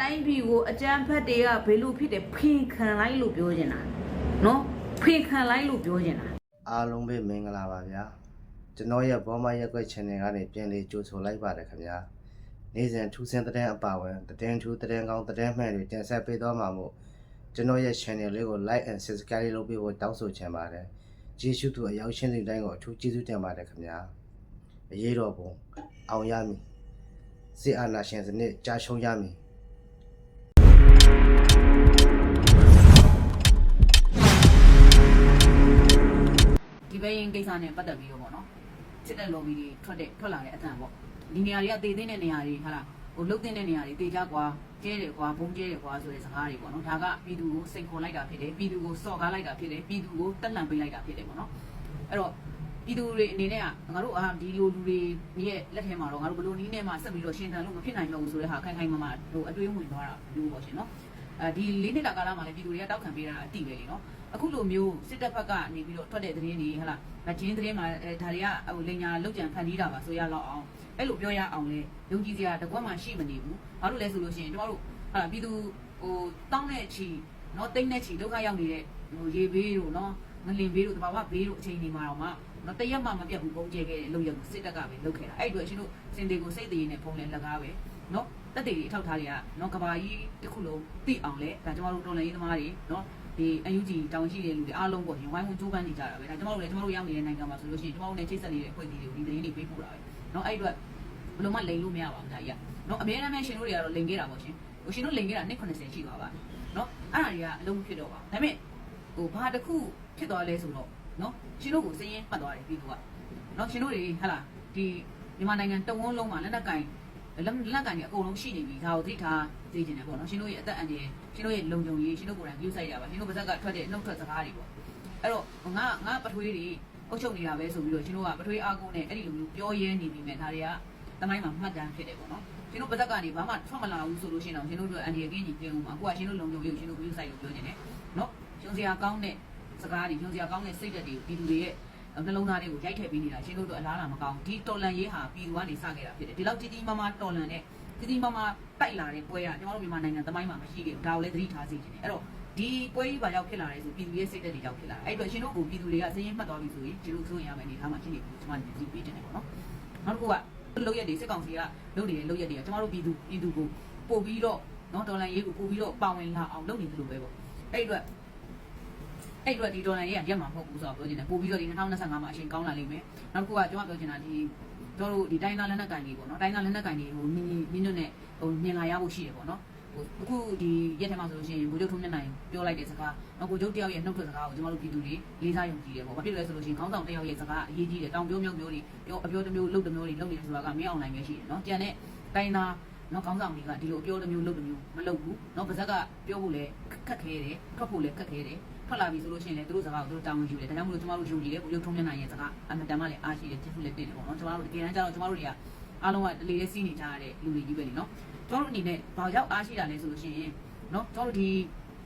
တိုင်းပြည်ကိုအကြမ်းဖက်တွေကဘယ်လိုဖြစ်တယ်ဖင်ခံလိုက်လို့ပြောနေတာနော်ဖင်ခံလိုက်လို့ပြောနေတာအားလုံးပဲမင်္ဂလာပါဗျာကျွန်တော်ရဲ့ဘောမရက်ွက် channel ကနေပြန်လေးကြိုဆိုလိုက်ပါတယ်ခင်ဗျာနေ့စဉ်ထူးဆန်းတဲ့အပါဝင်သတင်းထူးသတင်းကောင်းသတင်းမှန်တွေတင်ဆက်ပေးသွားမှာမို့ကျွန်တော်ရဲ့ channel လေးကို like and subscribe လုပ်ပေးဖို့တောင်းဆိုချင်ပါတယ်ကျေးဇူးသူအရောက်ရှင်းတဲ့တိုင်းကိုအထူးကျေးဇူးတင်ပါတယ်ခင်ဗျာအရေးတော်ပုံအောင်ရမည်စစ်အာဏာရှင်စနစ်ကြာရှုံးရမည် စ္စနဲ့ပတ်သက်ပြီးတော့ပေါ့နော်စစ်တဲ့ lobby တွေထွက်တဲ့ထွက်လာတဲ့အတန်ပေါ့ဒီနေရာတွေကတည်သိတဲ့နေရာတွေဟာလားဟိုလုတ်တဲ့နေရာတွေတေချကွာကျဲတယ်ကွာဘုံကျဲတယ်ကွာဆိုတဲ့စကားတွေပေါ့နော်ဒါကပြည်သူကိုစိန်ခေါ်လိုက်တာဖြစ်တယ်ပြည်သူကိုစော့ကားလိုက်တာဖြစ်တယ်ပြည်သူကိုတက်လန့်ပေးလိုက်တာဖြစ်တယ်ပေါ့နော်အဲ့တော့ပြည်သူတွေအနေနဲ့ကငါတို့အာဒီလိုလူတွေရဲ့လက်ထဲမှာတော့ငါတို့ဘလို့နီးနဲ့မှဆက်ပြီးတော့ရှင်းတန်လို့မဖြစ်နိုင်တော့ဘူးဆိုတဲ့ဟာခိုင်ခိုင်မာမာဟိုအတွေးဝင်သွားတာလို့ပေါ့ရှင်နော် အဲဒီလေးနှစ်တာကာလမှာလည်းပြည်သူတွေကတောက်ခံပေးတာအတိပဲလေနော်အခုလိုမျိုးစစ်တပ်ဘက်ကနေပြီးတော့ထွက်တဲ့သတင်းတွေဟဟလားမချင်းသတင်းမှာအဲဒါတွေကဟိုလိညာလောက်ကြံဖန်တီးတာပါဆိုရတော့အောင်အဲ့လိုပြောရအောင်လေယုံကြည်စရာတကွက်မှရှိမနေဘူးဘာလို့လဲဆိုလို့ရှိရင်တို့တို့ဟာပြည်သူဟိုတောင်းတဲ့ချီနော်တိတ်တဲ့ချီဒုက္ခရောက်နေတဲ့ဟိုရေဘေးတို့နော်ငလင်ဘေးတို့တဘာဝဘေးတို့အချိန်ဒီမှာတော့မှနော်တရက်မှမပြတ်ဘူးပုံကျဲခဲ့တဲ့လုပ်ရကိုစစ်တပ်ကပဲလုပ်ခဲ့တာအဲ့အတွက်ရှင်တို့စင်တွေကိုစိတ်တည်နေဖုံးလဲလကားပဲနော် တက်တည်အထောက်ထားတွေကနော်ကဘာကြီးတစ်ခုလုံးသိအောင်လဲဒါကျမတို့တော်လည်းရေးသမားတွေနော်ဒီအယူဂျီတောင်းရှိတဲ့လူတွေအားလုံးပေါ့ရှင်ဝိုင်းဝန်းကြိုးပမ်းနေကြတာပဲဒါကျမတို့လည်းကျမတို့ရောက်နေတဲ့နိုင်ငံမှာဆိုလို့ရှိရင်ကျမတို့နဲ့ချိတ်ဆက်နေတဲ့အဖွဲ့အစည်းတွေကိုဒီသတင်းတွေပေးပို့တာပဲနော်အဲ့အတွက်ဘယ်လိုမှလိန်လို့မရပါဘူးဒါကြီးကနော်အများအားဖြင့်ရှင်တို့တွေကတော့လိန်ခဲ့တာပေါ့ရှင်ဟိုရှင်တို့လိန်ခဲ့တာ290ရှိသွားပါနော်အဲ့ဒါတွေကအလုံးမဖြစ်တော့ပါဒါပေမဲ့ဟိုဘာတစ်ခုဖြစ်သွားလဲဆိုတော့နော်ရှင်တို့ကိုစည်ရင်ပတ်သွားတယ်ပြီးသူကနော်ရှင်တို့တွေဟလာဒီမြန်မာနိုင်ငံတဝန်းလုံးမှာလက်နက်ကင် လက်လက်ကင်တွေအကုန်လုံးရှိနေပြီဒါကိုသိထားသိကျင်တယ်ပေါ့နော်ရှင်တို့ရဲ့အသက်အန္တရာယ်ရှင်တို့ရဲ့လုံခြုံရေးရှင်တို့ကိုယ်တိုင်ပြုဆိုင်ရပါရှင်တို့ပါဇက်ကထွက်တဲ့နှုတ်ထွက်စကားတွေပေါ့အဲ့တော့ငါငါပထွေးတွေအုပ်ချုပ်နေတာပဲဆိုပြီးတော့ရှင်တို့ကပထွေးအားကိုးနဲ့အဲ့ဒီလိုမျိုးပြောရဲနေပြီမဲ့ဒါတွေကတမိုင်းမှာမှတ်တမ်းဖြစ်တယ်ပေါ့နော်ရှင်တို့ပါဇက်ကနေဘာမှထွက်မလာဘူးဆိုလို့ရှိရင်တော့ရှင်တို့တို့အန္တရာယ်ကင်းကြီးကျင်းဦးမှာအခုကရှင်တို့လုံခြုံရေးကိုရှင်တို့ပြုဆိုင်လို့ပြောနေတယ်နော်ရှင်စရာကောင်းတဲ့စကားတွေရှင်စရာကောင်းတဲ့စိတ်ဓာတ်တွေပြည်သူတွေရဲ့ နှလုံးသားတွေကိုရိုက်ထည့်ပေးနေတာရှင်တို့တို့အလားလာမကောင်းဒီတော်လန်ရေးဟာပြည်သူကနေစခဲ့တာဖြစ်တယ်ဒီလောက်ကြီးကြီးမားမားတော်လန်တဲ့ကြီးကြီးမားမားတိုက်လာတဲ့ပွဲကကျွန်တော်တို့မြန်မာနိုင်ငံသမိုင်းမှာမရှိခဲ့ဘူးဒါကိုလည်းသတိထားစေချင်တယ်အဲ့တော့ဒီပွဲကြီးဘာကြောင့်ဖြစ်လာလဲဆိုပြည်သူရဲ့စိတ်ဓာတ်တွေကြောင့်ဖြစ်လာတယ်အဲ့တော့ရှင်တို့ကိုပြည်သူတွေကစည်ရင်မှတ်သွားပြီဆိုရင်ရှင်တို့စိုးရင်ရမယ်အနေထားမှာရှိနေပြီကျွန်မတို့သိပေးတယ်ပေါ့နော်နောက်တစ်ခုကလုပ်ရက်တွေစစ်ကောင်စီကလုပ်နေတဲ့လုပ်ရက်တွေကကျွန်တော်တို့ပြည်သူပြည်သူကိုပို့ပြီးတော့နော်ဒေါ်လာရေးကိုပို့ပြီးတော့ပါဝင်လာအောင်လုပ်နေတယ်လို့ပဲပေါ့အဲ့အတွက် အဲ့အတွက်ဒီဒေါ်လာရေးကရက်မှာမဟုတ်ဘူးဆိုတော့ပြောချင်တယ်ပို့ပြီးတော့ဒီ2025မှာအချိန်ကောင်းလာလိမ့်မယ်နောက်တစ်ခုကကျွန်မပြောချင်တာဒီတို့တို့ဒီတိုင်းသားလက်နက်ကင်တွေပေါ့နော်တိုင်းသားလက်နက်ကင်တွေဟိုမြင်းမြင်းညွတ်နဲ့ဟိုမြင်လာရဖို့ရှိတယ်ပေါ့နော်ဟိုအခုဒီရက်ထဲမှာဆိုလို့ရှိရင်ကိုကျုပ်ထုံးမျက်နှာပြောလိုက်တဲ့စကားနောက်ကိုကျုပ်တယောက်ရဲ့နှုတ်ထွက်စကားကိုကျွန်တော်တို့ပြည်သူတွေလေးစားယုံကြည်တယ်ပေါ့ဘာဖြစ်လဲဆိုလို့ရှိရင်ခေါင်းဆောင်တယောက်ရဲ့စကားအရေးကြီးတယ်တောင်ပြောမျိုးမျိုးတွေပြောအပြောတစ်မျိုးလုပ်တစ်မျိုးတွေလုပ်နေတယ်ဆိုတာကမင်းအောင်နိုင်ပဲရှိတယ်နော်ကြံတဲ့တိုင်းသားနော်ခေါင်းဆောင်တွေကဒီလိုအပြောတစ်မျိုးလုပ်တစ်မျိုးမလုပ်ဘူးနော်ပါဇက်ကပြောဖို့လည်းခက်ခဲတယ်ထွက်ဖို့လည်းခက်ခဲတယ် ထွက်လာပြီဆိုလို့ရှိရင်လည်းသူတို့စကားကိုသူတို့တောင်းဝင်ယူတယ်ဒါကြောင့်မလို့ကျွန်တော်တို့ယုံကြည်တယ်ကိုရုပ်ထုံးမျက်နှာရဲ့စကားအမှန်တမ်းမှလည်းအားရှိတယ်ကျေးဇူးလည်းတင်တယ်ပေါ့နော်ကျွန်တော်တို့တကယ်တမ်းကျတော့ကျွန်တော်တို့တွေကအားလုံးကတလေလေးစီးနေကြရတဲ့လူတွေကြီးပဲလीနော်ကျွန်တော်တို့အနေနဲ့ဘာရောက်အားရှိတာလဲဆိုလို့ရှိရင်နော်ကျွန်တော်တို့ဒီ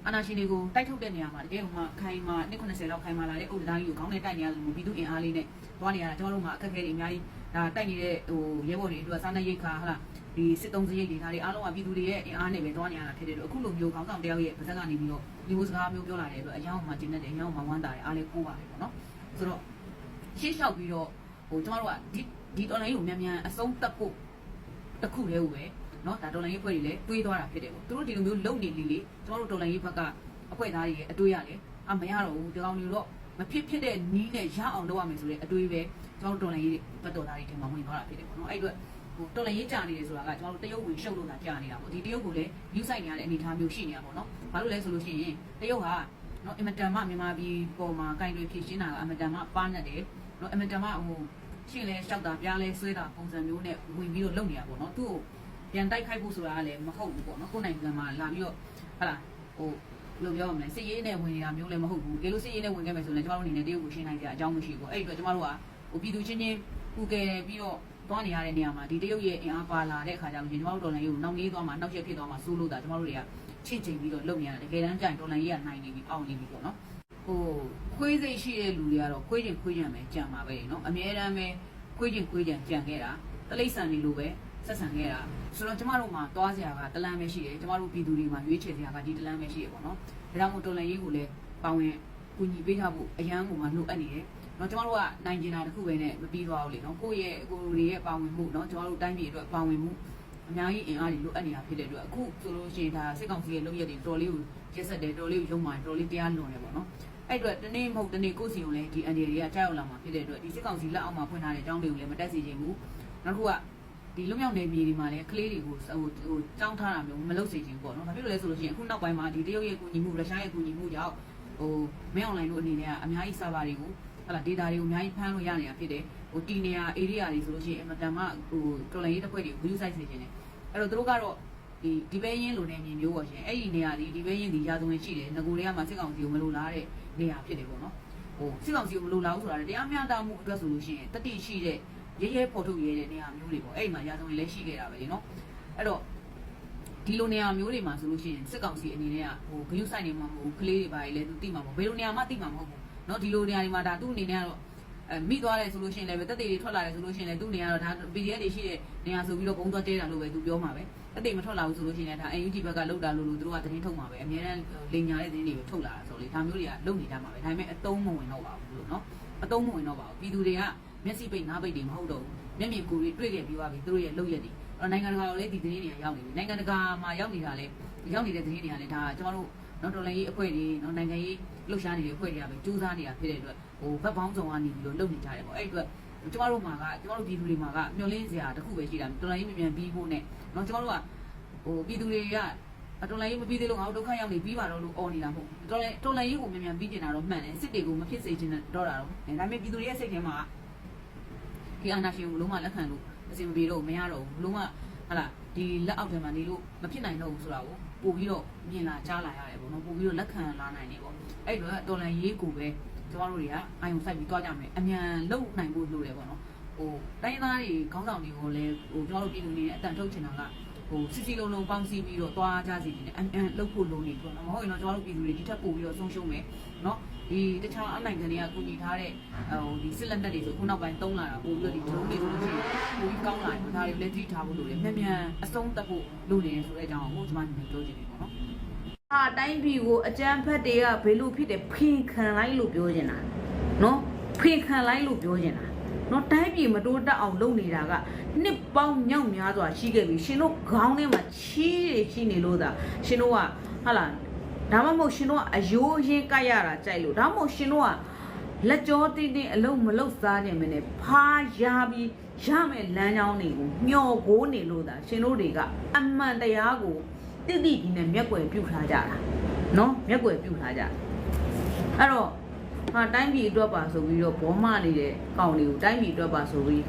အာနာရှင်တွေကိုတိုက်ထုတ်တဲ့နေရာမှာတကယ်မှခိုင်မာ190လောက်ခိုင်မာလာတဲ့ဥပဒေသားကြီးကိုခေါင်းနဲ့တိုက်နေရလို့ပြည်သူအင်အားလေးနဲ့သွားနေရတာကျွန်တော်တို့မှာအခက်အခဲတွေအများကြီးဒါတိုက်နေတဲ့ဟိုရဲဘော်တွေအတွက်စားနေရိတ်ခါဟလား ဒီစစ်တုံးစရိတ်တွေဒါတွေအားလုံးကပြည်သူတွေရဲ့အင်အားနဲ့ပဲသွားနေရတာဖြစ်တယ်လို့အခုလိုမျိုးခေါင်းဆောင်တယောက်ရဲ့ပါဇက်ကနေပြီးတော့ဒီလိုစကားမျိုးပြောလာတဲ့အတွက်အယောင်မှကျင်းတဲ့တဲ့အယောင်မှဝမ်းသာတယ်အားလည်းကိုးပါတယ်ပေါ့နော်ဆိုတော့ရှေ့လျှောက်ပြီးတော့ဟိုကျွန်တော်တို့ကဒီဒီတော်လိုင်းကိုမြန်မြန်အဆုံးသတ်ဖို့တစ်ခုတည်းကိုပဲနော်ဒါတော်လိုင်းရေးဖွဲ့တွေလည်းတွေးသွားတာဖြစ်တယ်ပေါ့သူတို့ဒီလိုမျိုးလုံနေလေလေကျွန်တော်တို့တော်လိုင်းရေးဘက်ကအဖွဲ့သားတွေရဲ့အတွေးရတယ်အမရတော့ဘူးဒီကောင်တွေတော့မဖြစ်ဖြစ်တဲ့နီးနဲ့ရအောင်လုပ်ရမယ်ဆိုတဲ့အတွေးပဲကျွန်တော်တို့တော်လိုင်းရေးဘက်တော်သားတွေထင်မှဝင်သွားတာဖြစ်တယ်ပေါ့နော်အဲ့အတွက် ဟိုတော်လိုင်းရေးကြာနေတယ်ဆိုတာကကျွန်တော်တို့တရုတ်ဝင်ရှုပ်လို့သာကြာနေတာပေါ့ဒီတရုတ်ကိုလည်းယူဆိုင်နေရတဲ့အနေအထားမျိုးရှိနေတာပေါ့နော်ဘာလို့လဲဆိုလို့ရှိရင်တရုတ်ဟာနော်အင်မတန်မှမြန်မာပြည်ပေါ်မှာကင်တွေဖြစ်ရှင်းတာကအင်မတန်မှပါနေတယ်နော်အင်မတန်မှဟိုရှင်းလဲလျှောက်တာပြားလဲဆွဲတာပုံစံမျိုးနဲ့ဝင်ပြီးတော့လုပ်နေရပေါ့နော်သူ့ကိုပြန်တိုက်ခိုက်ဖို့ဆိုတာကလည်းမဟုတ်ဘူးပေါ့နော်ကိုယ်နိုင်ငံမှာလာပြီးတော့ဟာလာဟိုလို့ပြောရမလဲစစ်ရေးနဲ့ဝင်နေတာမျိုးလည်းမဟုတ်ဘူးတကယ်လို့စစ်ရေးနဲ့ဝင်ခဲ့မယ်ဆိုရင်ကျမတို့အနေနဲ့တရုတ်ကိုရှင်းနိုင်ကြအကြောင်းမရှိဘူးပေါ့အဲ့ဒီအတွက်ကျမတို့ကဟိုပြည်သူချင်းချင်းပူကယ်ပြီးတော့ သွားနေရတဲ့နေရာမှာဒီတရုတ်ရဲ့အင်အားပါလာတဲ့အခါကျတော့ကျွန်တော်တို့တော်လိုင်းရေးကိုနောက်နေသွားမှာနောက်ရက်ဖြစ်သွားမှာစိုးလို့ဒါကျွန်တော်တို့တွေကချင့်ချိန်ပြီးတော့လုပ်နေရတယ်တကယ်တမ်းကျရင်တော်လိုင်းရေးကနိုင်နေပြီအောင်နေပြီပေါ့နော်ဟိုခွေးစိတ်ရှိတဲ့လူတွေကတော့ခွေးကျင်ခွေးကျင်ပဲကြံပါပဲနော်အများတမ်းပဲခွေးကျင်ခွေးကျင်ကြံခဲ့တာတလိမ့်ဆန်နေလို့ပဲဆက်ဆံခဲ့တာဆိုတော့ကျမတို့မှာသွားစရာကတလန်းပဲရှိတယ်ကျမတို့ပြည်သူတွေမှာရွေးချယ်စရာကဒီတလန်းပဲရှိရပေါ့နော်ဒါကြောင့်မို့တော်လိုင်းရေးကိုလည်းပါဝင်ကူညီပေးထားဖို့အရန်ကိုမှလိုအပ်နေတယ် နော်ကျမတို့ကနိုင်ကျင်တာတစ်ခုပဲနဲ့မပြီးသွားဘူးလေနော်ကိုယ့်ရဲ့ကိုယ်တွေရဲ့ပါဝင်မှုနော်ကျမတို့တိုင်းပြည်အတွက်ပါဝင်မှုအများကြီးအင်အားတွေလိုအပ်နေတာဖြစ်တဲ့အတွက်အခုဆိုလို့ရှိရင်ဒါစစ်ကောင်စီရဲ့လုပ်ရက်တွေတော်လေးကိုကျက်ဆက်တယ်တော်လေးကိုရုံမှန်တော်လေးတရားလွန်တယ်ပေါ့နော်အဲ့အတွက်တနေ့မဟုတ်တနေ့ကိုယ့်စီကိုလည်းဒီအန်ဒီတွေကကြောက်ရောက်လာမှာဖြစ်တဲ့အတွက်ဒီစစ်ကောင်စီလက်အောက်မှာဖွင့်ထားတဲ့အကြောင်းတွေကိုလည်းမတက်စီချင်ဘူးနောက်တစ်ခုကဒီလွတ်မြောက်နယ်မြေတွေမှာလည်းကလေးတွေကိုဟိုဟိုကြောင်းထားတာမျိုးမလုပ်စေချင်ဘူးပေါ့နော်။ဘာဖြစ်လို့လဲဆိုလို့ရှိရင်အခုနောက်ပိုင်းမှာဒီတရုတ်ရဲ့ကူညီမှုရုရှားရဲ့ကူညီမှုကြောင့်ဟိုမင်းအွန်လိုင်းတို့အနေနဲ့ကအများကြီး server တွေကို ဟလာ data တွေကိုအများကြီးဖမ်းလို့ရနေတာဖြစ်တယ်။ဟိုတီနေယာ area တွေဆိုလို့ရှိရင်အမတန်မှဟိုတော်လိုင်းရေးတစ်ခွက်တွေကို view site စေချင်တယ်။အဲ့တော့သူတို့ကတော့ဒီဒီဘဲရင်းလိုနေမြေမျိုးပေါ့ရှင်။အဲ့ဒီနေရာဒီဒီဘဲရင်းဒီရာဇဝင်ရှိတယ်။ငကိုတွေကမှစစ်ကောင်စီကိုမလိုလားတဲ့နေရာဖြစ်တယ်ပေါ့နော်။ဟိုစစ်ကောင်စီကိုမလိုလားဘူးဆိုတာတရားမျှတမှုအတွက်ဆိုလို့ရှိရင်တတိရှိတဲ့ရဲရဲပေါ်ထုတ်ရဲတဲ့နေရာမျိုးတွေပေါ့အဲ့ဒီမှာရာဇဝင်လည်းရှိခဲ့တာပဲလေနော်အဲ့တော့ဒီလိုနေရာမျိုးတွေမှာဆိုလို့ရှိရင်စစ်ကောင်စီအနေနဲ့ကဟိုဂယုဆိုင်နေမှာမဟုတ်ဘူးကလေးတွေပါလေလည်းသူတိမှာမဟုတ်ဘယ်လိုနေရာမှတိမှာမဟုတ်ဘူး နော်ဒီလိုနေရာတွေမှာဒါသူ့အနေနဲ့ကတော့အဲမိသွားတယ်ဆိုလို့ရှိရင်လည်းပဲတက်သေးတွေထွက်လာတယ်ဆိုလို့ရှိရင်လည်းသူ့နေရာတော့ဒါ PDF တွေရှိတဲ့နေရာဆိုပြီးတော့ဘုံသွားတဲတာလို့ပဲသူပြောမှာပဲတက်သေးမထွက်လာဘူးဆိုလို့ရှိရင်လည်းဒါ UNG ဘက်ကလှုပ်တာလို့လို့သူတို့ကသတင်းထုတ်မှာပဲအများနဲ့လိန်ညာတဲ့သတင်းတွေပဲထုတ်လာတာဆိုလေဒါမျိုးတွေကလုံနေကြမှာပဲဒါပေမဲ့အတုံးမဝင်တော့ပါဘူးလို့နော်အတုံးမဝင်တော့ပါဘူးပြည်သူတွေကမျက်စိပိတ်နားပိတ်တွေမဟုတ်တော့ဘူးမျက်မြင်ကိုယ်တွေတွေ့ခဲ့ပြီးသွားပြီသူတို့ရဲ့လှုပ်ရက်တွေတော့နိုင်ငံတကာကလည်းဒီသတင်းတွေကရောက်နေပြီနိုင်ငံတကာမှာရောက်နေတာလည်းရောက်နေတဲ့သတင်းတွေကလည်းဒါကျွန်တော်တို့နော်တော်လိုင်းရေးအဖွဲ့တွေနော်နိုင်ငံရေး လှုပ်ရှားနေတဲ့အဖွဲ့တွေကပဲစူးစမ်းနေတာဖြစ်တဲ့အတွက်ဟိုဘက်ပေါင်းစုံကနေပြီးတော့လုပ်နေကြတယ်ပေါ့အဲ့ဒီအတွက်ကျမတို့မှာကကျမတို့ပြည်သူတွေမှာကမျောလင်းစရာတစ်ခုပဲရှိတာတော်လိုင်းရေးမြန်မြန်ပြီးဖို့နဲ့နော်ကျမတို့ကဟိုပြည်သူတွေကအတော်လိုင်းရေးမပြီးသေးလို့ငါတို့ဒုက္ခရောက်နေပြီးပါတော့လို့អော်နေတာမဟုတ်တော်လိုင်းတော်လိုင်းရေးကိုမြန်မြန်ပြီးကျင်တာတော့မှန်တယ်စစ်တွေကိုမဖြစ်စေချင်တော့တာတော့ဒါပေမဲ့ပြည်သူတွေရဲ့စိတ်ထဲမှာဒီအာနာရှင်ကိုလုံးဝလက်ခံလို့အစီမပြေတော့မရတော့ဘူးလုံးဝဟာလာဒီလက်အောက်ထဲမှာနေလို့မဖြစ်နိုင်တော့ဘူးဆိုတာကိုပို့ပြီးတော့မြင်လာကြားလာရတယ်ပေါ့နော်ပို့ပြီးတော့လက်ခံလာနိုင်တယ်ပေါ့ အဲ့တော့တော်လန်ရေးကိုပဲကျမတို့တွေကအာယုံစိုက်ပြီးတွားကြမယ်အမြန်လုံနိုင်ဖို့လိုတယ်ပေါ့နော်ဟိုတိုင်းသားတွေခေါင်းဆောင်တွေကိုလည်းဟိုကျမတို့ပြည်သူတွေနဲ့အတန်ထုတ်ချင်တာကဟိုစစ်စစ်လုံးလုံးပေါင်းစည်းပြီးတော့တွားကြစီနေတယ်အမြန်လှုပ်ဖို့လိုနေပေါ့နော်မဟုတ်ရင်တော့ကျမတို့ပြည်သူတွေဒီထက်ပိုပြီးတော့ဆုံးရှုံးမယ်နော်ဒီတခြားအနိုင်ကနေကကူညီထားတဲ့ဟိုဒီစစ်လက်နက်တွေဆိုခုနောက်ပိုင်းတုံးလာတာပို့ပြီးတော့ဒီဒရုန်းတွေဆိုလို့ရှိရင်ပိုပြီးကောင်းလာတယ်ဒါတွေလည်းသတိထားဖို့လိုတယ်မြန်မြန်အဆုံးသတ်ဖို့လိုနေတယ်ဆိုတဲ့အကြောင်းကိုကျွန်မညီပြောချင်တယ်ပေါ့နော် အာတိုင်းပြည်ကိုအကြမ်းဖက်တွေကဘယ်လိုဖြစ်တယ်ဖေခံလိုက်လို့ပြောချင်တာနော်ဖေခံလိုက်လို့ပြောချင်တာနော်တိုင်းပြည်မတိုးတက်အောင်လုပ်နေတာကနှစ်ပေါင်းမြောက်များစွာရှိခဲ့ပြီရှင်တို့ခေါင်းထဲမှာချီးတွေရှိနေလို့သာရှင်တို့ကဟာလာဒါမှမဟုတ်ရှင်တို့ကအယိုးရင်းကြိုက်ရတာကြိုက်လို့ဒါမှမဟုတ်ရှင်တို့ကလက်ကြောတင်းတင်းအလုံးမလုံးစားခြင်းမနဲ့ဖားရပြီးရမယ်လမ်းကြောင်းတွေကိုမျောကိုနေလို့သာရှင်တို့တွေကအမှန်တရားကို တိတိကြီးနဲ့မျက်ွယ်ပြုတ်ထားကြတာနော်မျက်ွယ်ပြုတ်ထားကြအဲ့တော့ဟာတိုင်းပြည်အတွက်ပါဆိုပြီးတော့ဘောမနေတဲ့ကောင်တွေကိုတိုင်းပြည်အတွက်ပါဆိုပြီး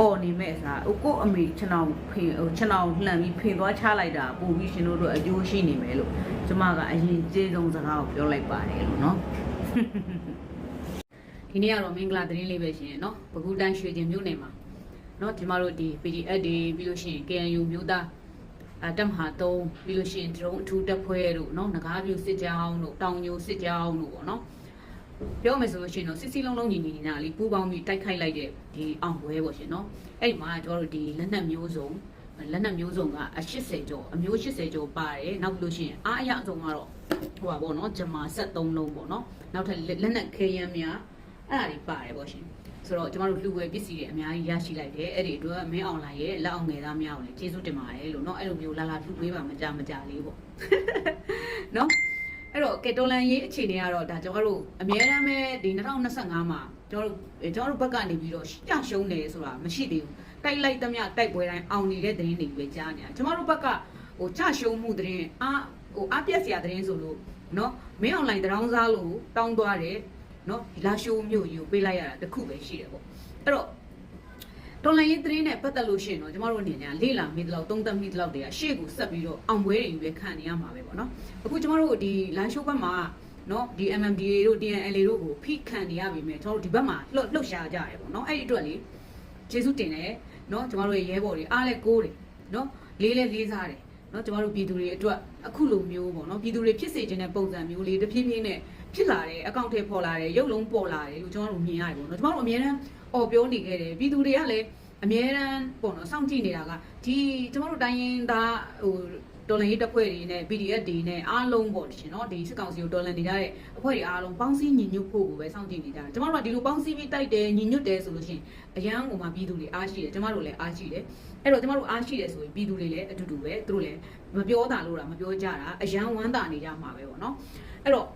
အော်နေမဲ့အစားဟိုကို့အမေခြံအောင်ဖင်ဟိုခြံအောင်လှန်ပြီးဖင်သွားချလိုက်တာပို့ပြီးရှင်တို့တို့အကျိုးရှိနေမယ်လို့ကျမကအရင်ကျေးဇူးစကားကိုပြောလိုက်ပါတယ်လို့နော် ဒီနေ့ကတော့မင်္ဂလာသတင်းလေးပဲရှင်เนาะဘကူတန်းရွှေကျင်မြို့နယ်မှာเนาะဒီမတို့ဒီ PDF တွေပြီးလို့ရှိရင် KNU မြို့သားအ တက်မဟာ3ပြီးလို့ရှိရင်ဒရုန်းအထူးတက်ဖွဲတို့เนาะငကားပြူစစ်ကြောင်းတို့တောင်ညိုစစ်ကြောင်းတို့ပေါ့เนาะပြောမယ်ဆိုလို့ရှိရင်တော့စစ်စီလုံးလုံးညီညီညာလေးပူပေါင်းပြီးတိုက်ခိုက်လိုက်တဲ့ဒီအောင်ပွဲပေါ့ရှင်เนาะအဲ့ဒီမှာကျွန်တော်တို့ဒီလက်နက်မျိုးစုံလက်နက်မျိုးစုံကအ80ကျော်အမျိုး80ကျော်ပါတယ်နောက်ပြီးလို့ရှိရင်အားအရအဆုံးကတော့ဟိုပါပေါ့เนาะဂျမာ73လုံးပေါ့เนาะနောက်ထပ်လက်နက်ခဲယမ်းများ အဲ့ဒါတွေပါတယ်ပေါ့ရှင်ဆိုတော့ကျမတို့လူဝယ်ပစ္စည်းတွေအများကြီးရရှိလိုက်တယ်အဲ့ဒီအတွက်မင်းအွန်လိုင်းရဲ့လက်အောင်ငယ်သားများကိုလည်းကျေးဇူးတင်ပါတယ်လို့เนาะအဲ့လိုမျိုးလာလာလူပေးပါမကြမကြလေးပေါ့ เนาะအဲ့တော့ကက်တိုလန်ရေးအခြေအနေကတော့ဒါကျွန်တော်တို့အများအားပဲဒီ2025မှာကျွန်တော်တို့ကျွန်တော်တို့ဘက်ကနေပြီးတော့ကြရှုံးတယ်ဆိုတာမရှိသေးဘူးတိုက်လိုက်သမျှတိုက်ပွဲတိုင်းအောင်နေတဲ့သတင်းတွေပဲကြားနေတာကျွန်တော်တို့ဘက်ကဟိုကြရှုံးမှုသတင်းအားဟိုအပြက်စရာသတင်းဆိုလို့เนาะမင်းအွန်လိုင်းတရောင်းစားလို့တောင်းသွားတယ် နော်ဒီလာရှိုးမျိုးယူပေးလိုက်ရတာတခုပဲရှိတယ်ပေါ့အဲ့တော့တော်လိုင်းရေးသတင်းနဲ့ပတ်သက်လို့ရှိရင်တော့ကျမတို့အနေနဲ့လေးလာမိတလောက်သုံးသက်မိတလောက်တည်းကရှေ့ကိုဆက်ပြီးတော့အောင်ပွဲတွေယူပဲခံနေရမှာပဲပေါ့နော်အခုကျမတို့ဒီလမ်းရှိုးဘက်မှာနော်ဒီ MMDA တို့ DNLA တို့ကိုဖိခံနေရပြီမဲ့ကျွန်တော်တို့ဒီဘက်မှာလှုပ်လှုပ်ရှားကြရတယ်ပေါ့နော်အဲ့ဒီအတွက်လေကျေးဇူးတင်တယ်နော်ကျမတို့ရဲ့ရဲဘော်တွေအားလဲကိုးတယ်နော်လေးလဲလေးစားတယ်နော်ကျမတို့ပြည်သူတွေအတွက်အခုလိုမျိုးပေါ့နော်ပြည်သူတွေဖြစ်စေခြင်းတဲ့ပုံစံမျိုးလေးတစ်ဖြည်းဖြည်းနဲ့ ဖြစ်လာတယ်အကောင့်ထဲပေါ်လာတယ်ရုပ်လုံးပေါ်လာတယ်လို့ကျွန်တော်တို့မြင်ရတယ်ပေါ့နော်ကျမတို့အများအားအော်ပြောနေခဲ့တယ်ပြည်သူတွေကလည်းအမြဲတမ်းပေါ့နော်စောင့်ကြည့်နေတာကဒီကျမတို့တိုင်းရင်းသားဟိုတော်လန်ရေးတပ်ဖွဲ့တွေနဲ့ PDF တွေနဲ့အားလုံးပေါ့ရှင်နော်ဒီစစ်ကောင်စီကိုတော်လန်နေကြတဲ့အဖွဲ့တွေအားလုံးပေါင်းစည်းညီညွတ်ဖို့ကိုပဲစောင့်ကြည့်နေကြတယ်ကျမတို့ကဒီလိုပေါင်းစည်းပြီးတိုက်တယ်ညီညွတ်တယ်ဆိုလို့ရှိရင်အရန်ကိုမှပြည်သူတွေအားရှိတယ်ကျမတို့လည်းအားရှိတယ်အဲ့တော့ကျမတို့အားရှိတယ်ဆိုရင်ပြည်သူတွေလည်းအတူတူပဲသူတို့လည်းမပြောတာလို့တာမပြောကြတာအရန်ဝမ်းသာနေကြမှာပဲပေါ့နော်အဲ့တော့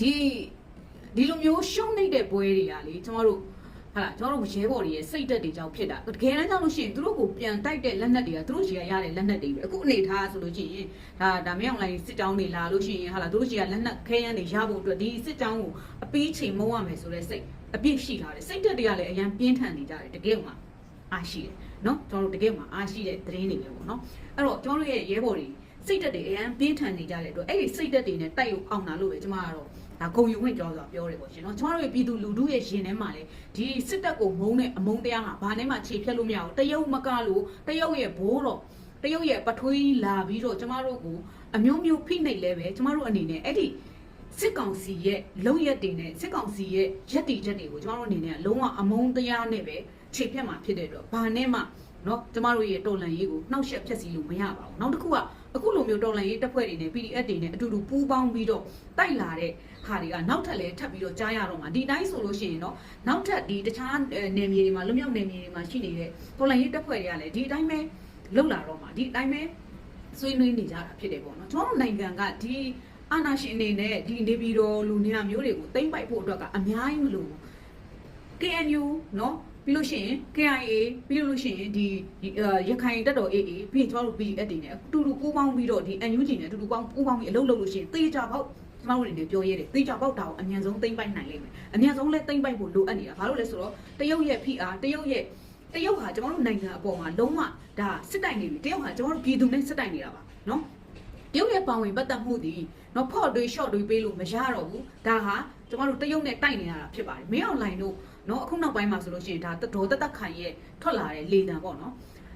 ဒီဒီလိုမျိုးရှုံးနေတဲ့ပွဲတွေကလေကျမတို့ဟာလာကျွန်တော်တို့ရဲဘော်တွေရဲ့စိတ်သက်တွေကြောင့်ဖြစ်တာတကယ်တမ်းကြောင့်လို့ရှိရင်သူတို့ကိုပြန်တိုက်တဲ့လက်နက်တွေကသူတို့ရှိရရတဲ့လက်နက်တွေပဲအခုအနေထားဆိုလို့ရှိရင်ဒါဒါမင်းအောင်လိုင်းစစ်ကြောင်းတွေလာလို့ရှိရင်ဟာလာသူတို့ရှိရလက်နက်ခဲယမ်းတွေရဖို့အတွက်ဒီစစ်ကြောင်းကိုအပီးချိန်မုံရမယ်ဆိုတဲ့စိတ်အပြည့်ရှိထားတယ်စိတ်သက်တွေကလည်းအရင်ပြင်းထန်နေကြတယ်တကယ်မှအားရှိတယ်နော်ကျွန်တော်တို့တကယ်မှအားရှိတဲ့သတင်းတွေပဲပေါ့နော်အဲ့တော့ကျွန်တော်တို့ရဲ့ရဲဘော်တွေစိတ်သက်တွေအရင်ပြင်းထန်နေကြတဲ့အတွက်အဲ့ဒီစိတ်သက်တွေနဲ့တိုက်ရုံအောင်တာလို့ပဲကျွန်မကတော့ ဒါဂုံယူဝင်ကြောဆိုတာပြောတယ်ပေါ့ရှင်နော်ကျွန်တော်တို့ရဲ့ပြည်သူလူထုရဲ့ရင်ထဲမှာလေဒီစစ်တပ်ကိုမုန်းတဲ့အမုန်းတရားဟာဘာနဲ့မှခြေဖြတ်လို့မရဘူးတရုတ်မကလို့တရုတ်ရဲ့ဘိုးတော်တရုတ်ရဲ့ပထွေးလာပြီးတော့ကျမတို့ကိုအမျိုးမျိုးဖိနှိပ်လဲပဲကျမတို့အနေနဲ့အဲ့ဒီစစ်ကောင်စီရဲ့လုံရက်တွေနဲ့စစ်ကောင်စီရဲ့ရက်တီချက်တွေကိုကျမတို့အနေနဲ့လုံးဝအမုန်းတရားနဲ့ပဲခြေဖြတ်မှာဖြစ်တဲ့အတွက်ဘာနဲ့မှเนาะကျမတို့ရဲ့တော်လန်ရေးကိုနှောက်ယှက်ဖျက်ဆီးလို့မရပါဘူးနောက်တစ်ခုက အခုလိုမျိုးတော်လန်ရေးတပ်ဖွဲ့တွေနဲ့ PDF တွေနဲ့အတူတူပူးပေါင်းပြီးတော့တိုက်လာတဲ့ဟာတွေကနောက်ထပ်လည်းထပ်ပြီးတော့ကြားရတော့မှာဒီတိုင်းဆိုလို့ရှိရင်เนาะနောက်ထပ်ဒီတခြားနယ်မြေတွေမှာလွတ်မြောက်နယ်မြေတွေမှာရှိနေတဲ့တော်လန်ရေးတပ်ဖွဲ့တွေကလည်းဒီအတိုင်းပဲလှုပ်လာတော့မှာဒီအတိုင်းပဲဆွေးနွေးနေကြတာဖြစ်တယ်ပေါ့နော်ကျွန်တော်တို့နိုင်ငံကဒီအာဏာရှင်အနေနဲ့ဒီနေပြည်တော်လူနေရာမျိုးတွေကိုတိမ့်ပိုက်ဖို့အတွက်ကအများကြီးမလို့ KNU เนาะ ပြီးလို့ရှိရင် KIA ပြီးလို့ရှိရင်ဒီရခိုင်တပ်တော် AA ပြီးရင်ကျွန်တော်တို့ BDS တွေနဲ့အတူတူပူးပေါင်းပြီးတော့ဒီ NUG နဲ့အတူတူပေါင်းပူးပေါင်းပြီးအလုပ်လုပ်လို့ရှိရင်တေးကြပေါက်ကျွန်တော်တို့တွေပြောရဲတယ်တေးကြပေါက်တာကိုအမြန်ဆုံးသိမ့်ပိုက်နိုင်လိမ့်မယ်အမြန်ဆုံးလဲသိမ့်ပိုက်ဖို့လိုအပ်နေတာဘာလို့လဲဆိုတော့တရုတ်ရဲ့ PR တရုတ်ရဲ့တရုတ်ဟာကျွန်တော်တို့နိုင်ငံအပေါ်မှာလုံးဝဒါစစ်တိုင်နေပြီတရုတ်ဟာကျွန်တော်တို့ပြည်သူနဲ့စစ်တိုင်နေတာပါနော်တရုတ်ရဲ့ပောင်ဝင်ပတ်သက်မှုဒီနော်ဖော့တွေ short တွေပေးလို့မရတော့ဘူးဒါဟာကျွန်တော်တို့တရုတ်နဲ့တိုက်နေရတာဖြစ်ပါတယ်မင်းအောင်လိုင်တို့ နော်အခုနောက်ပိုင်းမှာဆိုလို့ရှိရင်ဒါဒေါ်တက်တက်ခိုင်ရဲ့ထွက်လာတဲ့လေတံပေါ့နော်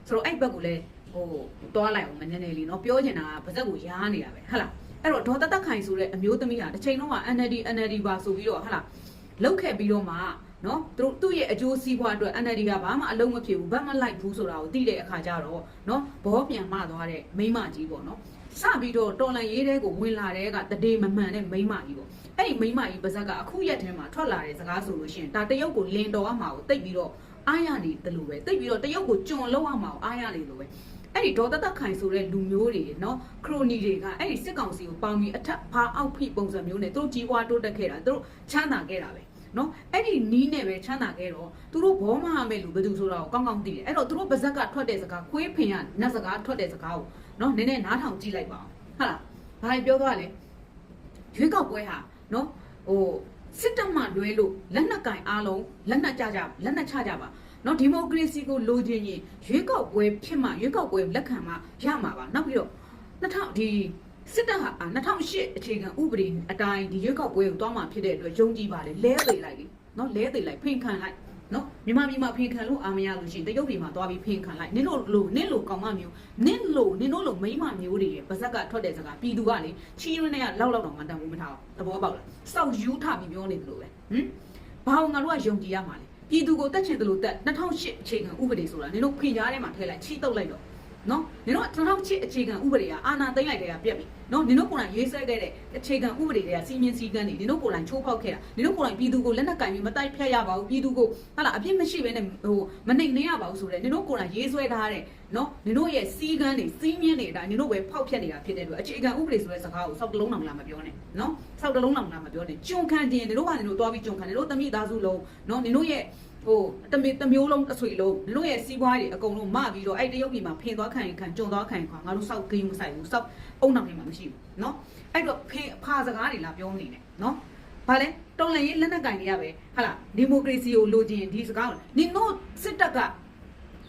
ဆိုတော့အဲ့ဘက်ကိုလည်းဟိုတွားလိုက်အောင်မနည်းနည်းလေးနော်ပြောချင်တာကဗဇက်ကိုရားနေတာပဲဟုတ်လားအဲ့တော့ဒေါ်တက်တက်ခိုင်ဆိုတဲ့အမျိုးသမီးဟာတစ်ချိန်လုံးက NLD NLD ပါဆိုပြီးတော့ဟုတ်လားလောက်ခဲ့ပြီးတော့မှနော်သူတို့သူ့ရဲ့အကျိုးစီးပွားအတွက် NLD ကဘာမှအလုံးမဖြစ်ဘူးဘာမှလိုက်ဘူးဆိုတာကိုသိတဲ့အခါကျတော့နော်ဘောပြန်မှသွားတဲ့မိမကြီးပေါ့နော်စပြီးတော့တော်လန်ရေးတဲ့ကိုဝင်လာတဲ့ကတဒေမမှန်တဲ့မိမကြီးပေါ့ အဲ့ဒီမိမကြီးပါဇက်ကအခုရက်ထဲမှာထွက်လာတဲ့စကားဆိုလို့ရှိရင်ဒါတရုတ်ကိုလင်တော်ရမှာကိုတိတ်ပြီးတော့အားရနေတယ်လို့ပဲတိတ်ပြီးတော့တရုတ်ကိုကြုံလောက်ရမှာကိုအားရနေလို့ပဲအဲ့ဒီဒေါ်တသက်ခိုင်ဆိုတဲ့လူမျိုးတွေနော်ခရိုနီတွေကအဲ့ဒီစစ်ကောင်စီကိုပေါင်းပြီးအထက်ဖားအောက်ဖိပုံစံမျိုးနဲ့သူတို့ကြီးပွားတိုးတက်ခဲ့တာသူတို့ချမ်းသာခဲ့တာပဲနော်အဲ့ဒီနီးနဲ့ပဲချမ်းသာခဲ့တော့သူတို့ဘောမဟာမဲ့လူဘယ်သူဆိုတာကိုကောင်းကောင်းသိတယ်အဲ့တော့သူတို့ပါဇက်ကထွက်တဲ့စကားခွေးဖင်ကနတ်စကားထွက်တဲ့စကားကိုနော်နည်းနည်းနားထောင်ကြည့်လိုက်ပါအောင်ဟုတ်လားဘာပြောသွားလဲရွေးကောက်ပွဲဟာ နော်ဟိုစစ်တပ်မှလွဲလို့လက်နက်ကင်အားလုံးလက်နက်ကြကြလက်နက်ချကြပါနော်ဒီမိုကရေစီကိုလိုချင်ရင်ရွေးကောက်ပွဲဖြစ်မှရွေးကောက်ပွဲလက်ခံမှရမှာပါနောက်ပြီးတော့2000ဒီစစ်တပ်ဟာ2008အခြေခံဥပဒေအတိုင်းဒီရွေးကောက်ပွဲကိုတွားမှဖြစ်တဲ့အတွက်ယုံကြည်ပါလေလဲသိလိုက်လေနော်လဲသိလိုက်ဖိန်ခံလိုက် နော်မြန်မာပြည်မှာဖိန်ခံလို့အာမရလို့ရှိရင်တရုတ်ပြည်မှာသွားပြီးဖိန်ခံလိုက်နင်းတို့လိုနင်းလိုကောင်မမျိုးနင်းလိုနင်းတို့လိုမိမမျိုးတွေရဲ့ပါဇက်ကထွက်တဲ့စကားပြည်သူကလေချီးရင်းနဲ့ကလောက်လောက်တော့မတန်ဘူးမထားဘူးသဘောပေါက်လားစောက်ယူထပြီးပြောနေတယ်လို့ပဲဟမ်ဘာအောင်ငါတို့ကယုံကြည်ရမှာလဲပြည်သူကိုတက်ချင်တယ်လို့တက်2008အခြေခံဥပဒေဆိုတာနင်တို့ဖိကြားထဲမှာထည့်လိုက်ချီးတုပ်လိုက်တော့ နော်နင်တို့2008အခြေခံဥပဒေကအာဏာသိမ်းလိုက်တဲ့ကပြက်ပြီနော်နင်တို့ကိုယ်တိုင်ရေးဆွဲခဲ့တဲ့အခြေခံဥပဒေတွေကစီမင်းစည်းကမ်းတွေနင်တို့ကိုယ်တိုင်ချိုးဖောက်ခဲ့တာနင်တို့ကိုယ်တိုင်ပြည်သူကိုလက်နက်ကင်ပြီးမတိုက်ဖြတ်ရပါဘူးပြည်သူကိုဟာလာအပြစ်မရှိဘဲနဲ့ဟိုမနှိမ်နှင်းရပါဘူးဆိုတော့နင်တို့ကိုယ်တိုင်ရေးဆွဲထားတဲ့နော်နင်တို့ရဲ့စီးကမ်းတွေစီးမြင့်တွေအတိုင်းနင်တို့ပဲဖောက်ဖျက်နေတာဖြစ်တဲ့အတွက်အခြေခံဥပဒေဆိုတဲ့စကားကိုစောက်တလုံးအောင်လာမပြောနဲ့နော်စောက်တလုံးအောင်လာမပြောနဲ့ကြုံခံတင်နင်တို့ကနင်တို့သွားပြီးကြုံခံနင်တို့တမိသားစုလုံးနော်နင်တို့ရဲ့ ဟိုတမတမျိုးလုံးအဆွေလုံးနင်တို့ရဲ့စီးပွားတွေအကုန်လုံးမပြီးတော့အဲ့တရုတ်ပြည်မှာဖင်သွားခံရင်ခံကြုံသွားခံရင်ခံငါတို့စောက်ဂိမ်းမဆိုင်ဘူးစောက်အုံနောက်ထဲမှာမရှိဘူးနော်အဲ့တော့ဖင်ဖာစကားတွေလာပြောနေတယ်နော်ဘာလဲတော်လန်ရေးလက်နက်ကင်တွေကပဲဟာလားဒီမိုကရေစီကိုလိုချင်ဒီစကားကိုနင်တို့စစ်တပ်က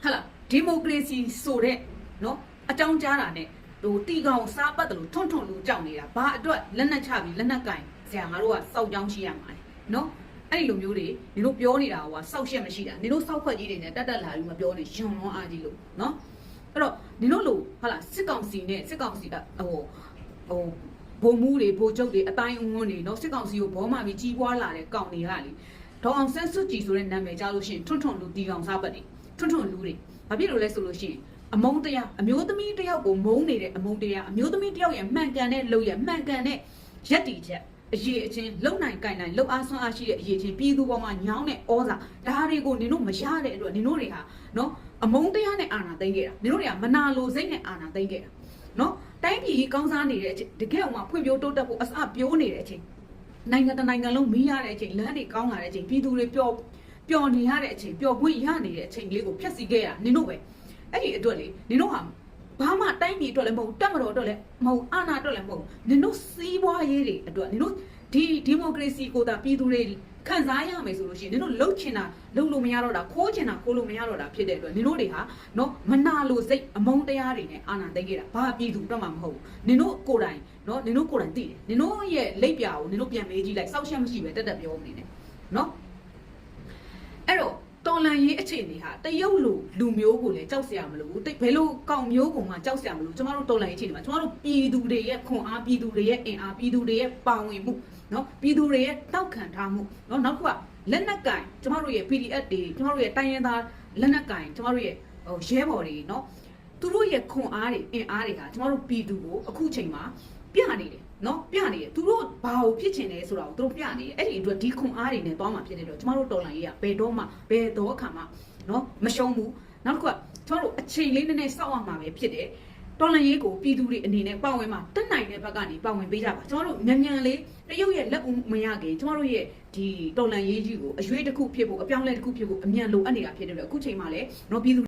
ဟာလားဒီမိုကရေစီဆိုတဲ့နော်အကြောင်းကြားတာနဲ့ဟိုတီကောင်စားပတ်တယ်လို့ထွန်းထွန်းလို့ကြောက်နေတာဘာအတွက်လက်နက်ချပြီးလက်နက်ကင်ဆရာငါတို့ကစောက်ကြောင်းရှိရမှာလေနော် အဲ့ဒီလိုမျိုးတွေနင်တို့ပြောနေတာကစောက်ရှက်မရှိတာနင်တို့စောက်ခွက်ကြီးတွေနဲ့တက်တက်လာပြီးမပြောနဲ့ယွန်လွန်အားကြီးလို့နော်အဲ့တော့နင်တို့လိုဟာလားစစ်ကောင်စီနဲ့စစ်ကောင်စီကဟိုဟိုဘုံမှုတွေဘိုလ်ချုပ်တွေအတိုင်းအဝန်းတွေနော်စစ်ကောင်စီကိုဘောမှပြီးကြီးပွားလာတဲ့ကောင်တွေကလေဒေါအောင်ဆန်းစုကြည်ဆိုတဲ့နာမည်ကြားလို့ရှိရင်ထွန်းထွန်းလူတီကောင်စားပတ်တွေထွန်းထွန်းလူတွေဘာဖြစ်လို့လဲဆိုလို့ရှိရင်အမုန်းတရားအမျိုးသမီးတစ်ယောက်ကိုမုန်းနေတဲ့အမုန်းတရားအမျိုးသမီးတစ်ယောက်ရဲ့မှန်ကန်တဲ့လုပ်ရမှန်ကန်တဲ့ရက်တီချက် အရေးအချင်းလုံနိုင်ကြိုင်နိုင်လုံအားဆွမ်းအားရှိတဲ့အရေးချင်းပြည်သူပေါ်မှာညောင်းတဲ့ဩဇာဒါတွေကိုနင်တို့မရတဲ့အတွက်နင်တို့တွေဟာနော်အမုန်းတရားနဲ့အာဏာသိမ်းခဲ့တာနင်တို့တွေကမနာလိုစိတ်နဲ့အာဏာသိမ်းခဲ့တာနော်တိုင်းပြည်ကြီးကောင်းစားနေတဲ့အချိန်တကယ်အောင်မှဖွံ့ဖြိုးတိုးတက်ဖို့အစပြိုးနေတဲ့အချိန်နိုင်ငံတစ်နိုင်ငံလုံးမီးရတဲ့အချိန်လမ်းတွေကောင်းလာတဲ့အချိန်ပြည်သူတွေပျော်ပျော်နေရတဲ့အချိန်ပျော်ခွင့်ရနေတဲ့အချိန်လေးကိုဖျက်ဆီးခဲ့ရနင်တို့ပဲအဲ့ဒီအတွက်လေနင်တို့ဟာ ဘာမှတိုင်းပြည်အတွက်လည်းမဟုတ်တက်မတော်အတွက်လည်းမဟုတ်အာဏာအတွက်လည်းမဟုတ်နင်တို့စီးပွားရေးတွေအတွက်နင်တို့ဒီဒီမိုကရေစီကိုသာပြည်သူတွေခံစားရမယ်ဆိုလို့ရှိရင်နင်တို့လှုပ်ချင်တာလှုပ်လို့မရတော့တာခိုးချင်တာခိုးလို့မရတော့တာဖြစ်တဲ့အတွက်နင်တို့တွေဟာနော်မနာလိုစိတ်အမုန်းတရားတွေနဲ့အာဏာသိမ်းခဲ့တာဘာပြည်သူတော့မှမဟုတ်ဘူးနင်တို့ကိုယ်တိုင်နော်နင်တို့ကိုယ်တိုင်သိတယ်နင်တို့ရဲ့လက်ပြာကိုနင်တို့ပြန်မေးကြည့်လိုက်စောက်ချက်မရှိပဲတက်တက်ပြောနေတယ်နော်အဲ့တော့ တော်လန်ရေးအခြေအနေဟာတရုတ်လူလူမျိုးကိုလည်းကြောက်စရာမလိုဘူးတိတ်ဘယ်လိုကောင်မျိုးကိုမှကြောက်စရာမလိုကျမတို့တော်လန်ရေးအခြေအနေမှာကျမတို့ပြည်သူတွေရဲ့ခွန်အားပြည်သူတွေရဲ့အင်အားပြည်သူတွေရဲ့ပါဝင်မှုနော်ပြည်သူတွေရဲ့တောက်ခံထားမှုနော်နောက်တစ်ခုကလက်နက်ကင်ကျမတို့ရဲ့ PDF တွေကျမတို့ရဲ့တိုင်းရင်းသားလက်နက်ကင်ကျမတို့ရဲ့ဟိုရဲဘော်တွေနော်သူတို့ရဲ့ခွန်အားတွေအင်အားတွေကကျမတို့ပြည်သူကိုအခုချိန်မှာပြနေတယ် နော်ပြနေတယ်သူတို့ဘာကိုဖြစ်ချင်လဲဆိုတာကိုသူတို့ပြနေတယ်အဲ့ဒီအတွက်ဒီခွန်အားတွေနဲ့သွားမှာဖြစ်နေတော့ကျမတို့တော်လန်ရေးကဘယ်တော့မှဘယ်တော့ခါမှနော်မရှုံးဘူးနောက်တစ်ခုကကျမတို့အချိန်လေးနည်းနည်းစောင့်ရမှာပဲဖြစ်တယ်တော်လန်ရေးကိုပြည်သူတွေအနေနဲ့ပါဝင်မှာတက်နိုင်တဲ့ဘက်ကနေပါဝင်ပေးကြပါကျမတို့မြန်မြန်လေးတရုတ်ရဲ့လက်ဦးမရခင်ကျမတို့ရဲ့ဒီတော်လန်ရေးကြီးကိုအရွေးတစ်ခုဖြစ်ဖို့အပြောင်းအလဲတစ်ခုဖြစ်ဖို့အမြန်လိုအပ်နေတာဖြစ်တယ်လို့အခုချိန်မှာလည်းနော်ပြည်သူ